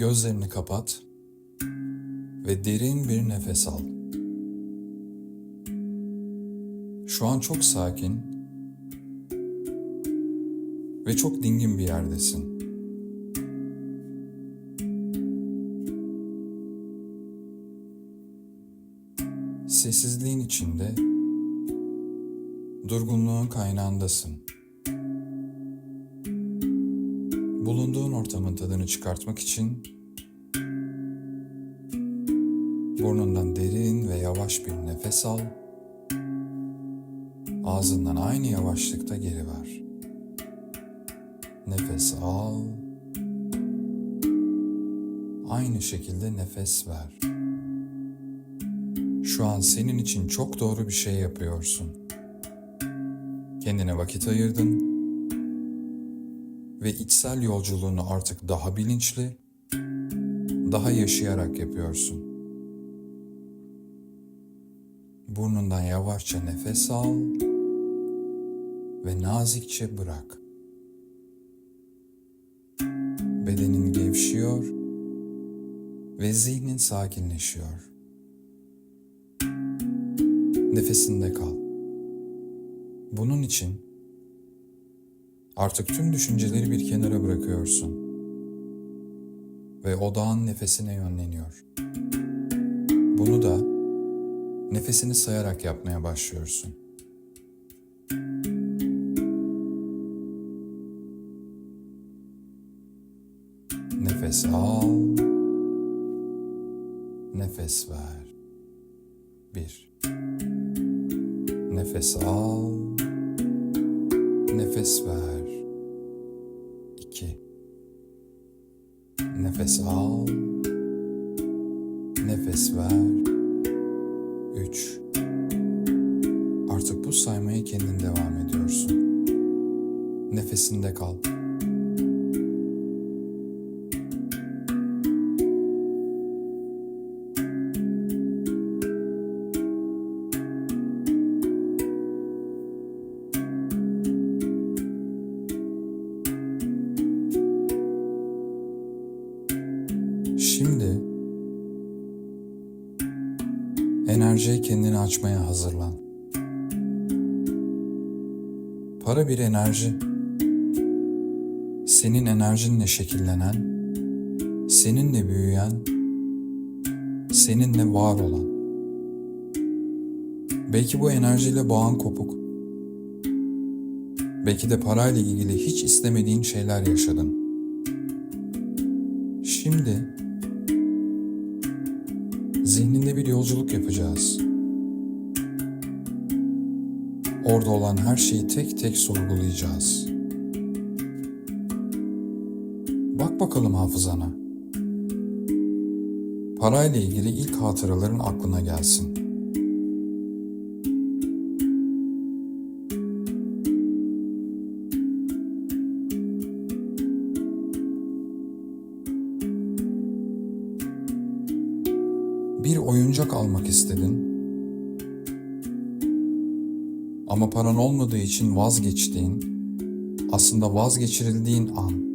Gözlerini kapat ve derin bir nefes al. Şu an çok sakin ve çok dingin bir yerdesin. Sessizliğin içinde durgunluğun kaynağındasın. Bulunduğun ortamın tadını çıkartmak için burnundan derin ve yavaş bir nefes al. Ağzından aynı yavaşlıkta geri ver. Nefes al. Aynı şekilde nefes ver. Şu an senin için çok doğru bir şey yapıyorsun. Kendine vakit ayırdın ve içsel yolculuğunu artık daha bilinçli, daha yaşayarak yapıyorsun. Burnundan yavaşça nefes al ve nazikçe bırak. Bedenin gevşiyor ve zihnin sakinleşiyor. Nefesinde kal. Bunun için artık tüm düşünceleri bir kenara bırakıyorsun ve odağın nefesine yönleniyor. Bunu da nefesini sayarak yapmaya başlıyorsun. Nefes al. Nefes ver. Bir. Nefes al. Nefes ver. İki. Nefes al. Nefes ver. Üç. Artık bu saymaya kendin devam ediyorsun. Nefesinde kal. Enerjiye kendini açmaya hazırlan. Para bir enerji. Senin enerjinle şekillenen, seninle büyüyen, seninle var olan. Belki bu enerjiyle bağın kopuk. Belki de parayla ilgili hiç istemediğin şeyler yaşadın. Şimdi zihninde bir yolculuk yapacağız. Orada olan her şeyi tek tek sorgulayacağız. Bak bakalım hafızana. Parayla ilgili ilk hatıraların aklına gelsin. Bir oyuncak almak istedin. Ama paran olmadığı için vazgeçtiğin, aslında vazgeçirildiğin an.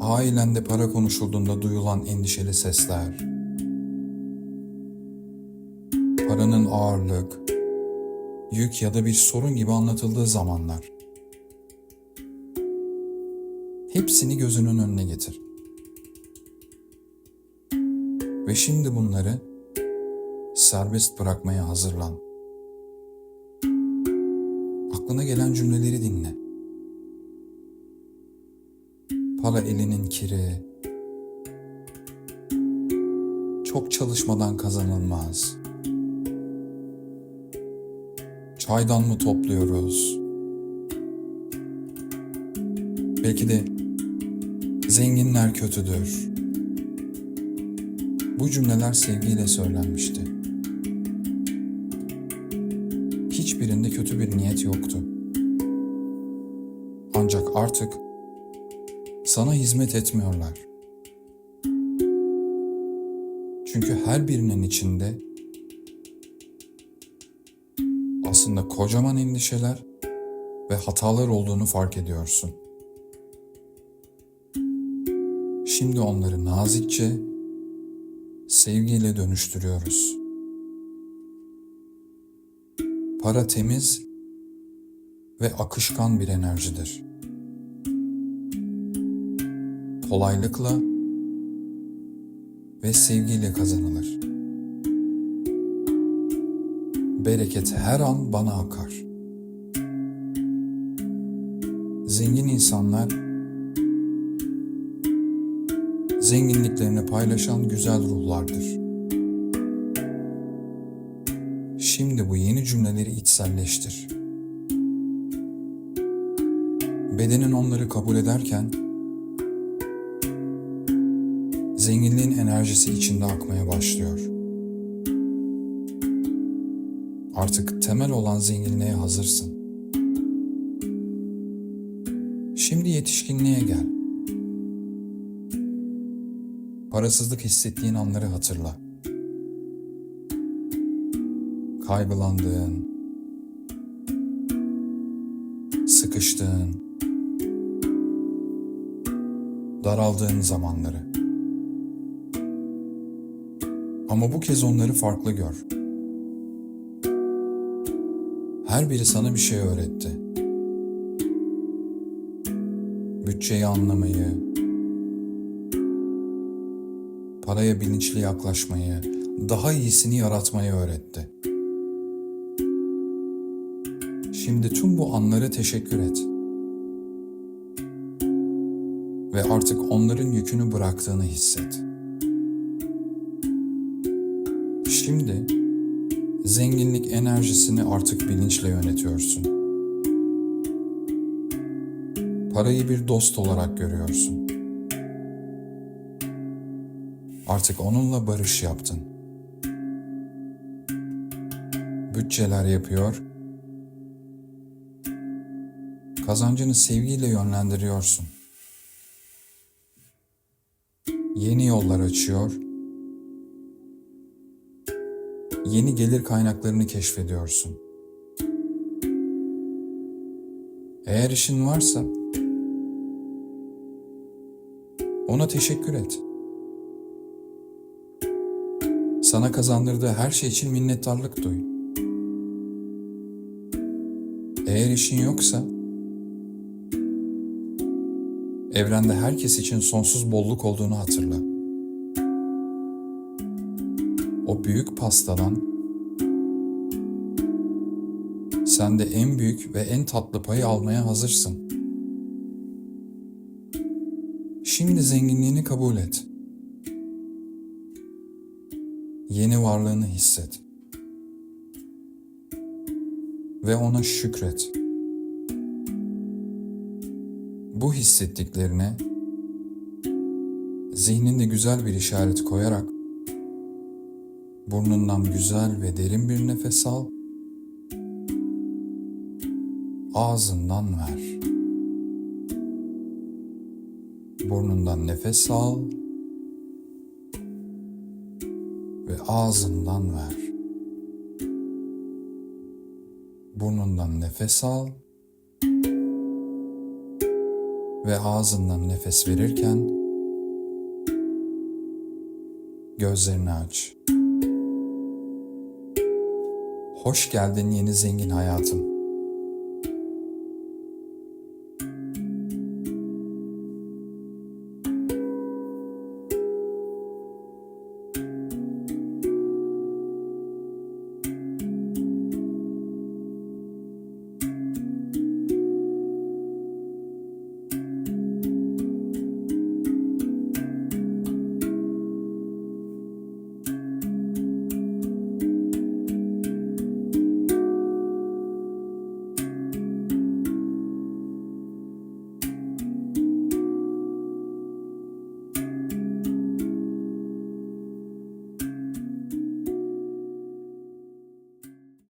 Ailende para konuşulduğunda duyulan endişeli sesler. Paranın ağırlık, yük ya da bir sorun gibi anlatıldığı zamanlar. Hepsini gözünün önüne getir. Ve şimdi bunları serbest bırakmaya hazırlan. Aklına gelen cümleleri dinle. Para elinin kiri. Çok çalışmadan kazanılmaz. Çaydan mı topluyoruz? Belki de zenginler kötüdür. Bu cümleler sevgiyle söylenmişti. Hiçbirinde kötü bir niyet yoktu. Ancak artık sana hizmet etmiyorlar. Çünkü her birinin içinde aslında kocaman endişeler ve hatalar olduğunu fark ediyorsun. Şimdi onları nazikçe, sevgiyle dönüştürüyoruz. Para temiz ve akışkan bir enerjidir. Kolaylıkla ve sevgiyle kazanılır. Bereket her an bana akar. Zengin insanlar zenginliklerini paylaşan güzel ruhlardır. Şimdi bu yeni cümleleri içselleştir. Bedenin onları kabul ederken zenginliğin enerjisi içinde akmaya başlıyor. Artık temel olan zenginliğe hazırsın. Şimdi yetişkinliğe gel. Parasızlık hissettiğin anları hatırla. Kaygılandığın, sıkıştığın, daraldığın zamanları. Ama bu kez onları farklı gör. Her biri sana bir şey öğretti. Bütçeyi anlamayı, paraya bilinçli yaklaşmayı, daha iyisini yaratmayı öğretti. Şimdi tüm bu anlara teşekkür et. Ve artık onların yükünü bıraktığını hisset. Şimdi zenginlik enerjisini artık bilinçle yönetiyorsun. Parayı bir dost olarak görüyorsun. Artık onunla barış yaptın. Bütçeler yapıyor. Kazancını sevgiyle yönlendiriyorsun. Yeni yollar açıyor. Yeni gelir kaynaklarını keşfediyorsun. Eğer işin varsa ona teşekkür et. Sana kazandırdığı her şey için minnettarlık duy. Eğer işin yoksa, evrende herkes için sonsuz bolluk olduğunu hatırla. O büyük pastadan sen de en büyük ve en tatlı payı almaya hazırsın. Şimdi zenginliğini kabul et. Yeni varlığını hisset. Ve ona şükret. Bu hissettiklerine zihninde güzel bir işaret koyarak burnundan güzel ve derin bir nefes al. Ağzından ver. Burnundan nefes al ve ağzından ver. Burnundan nefes al ve ağzından nefes verirken gözlerini aç. Hoş geldin yeni zengin hayatım.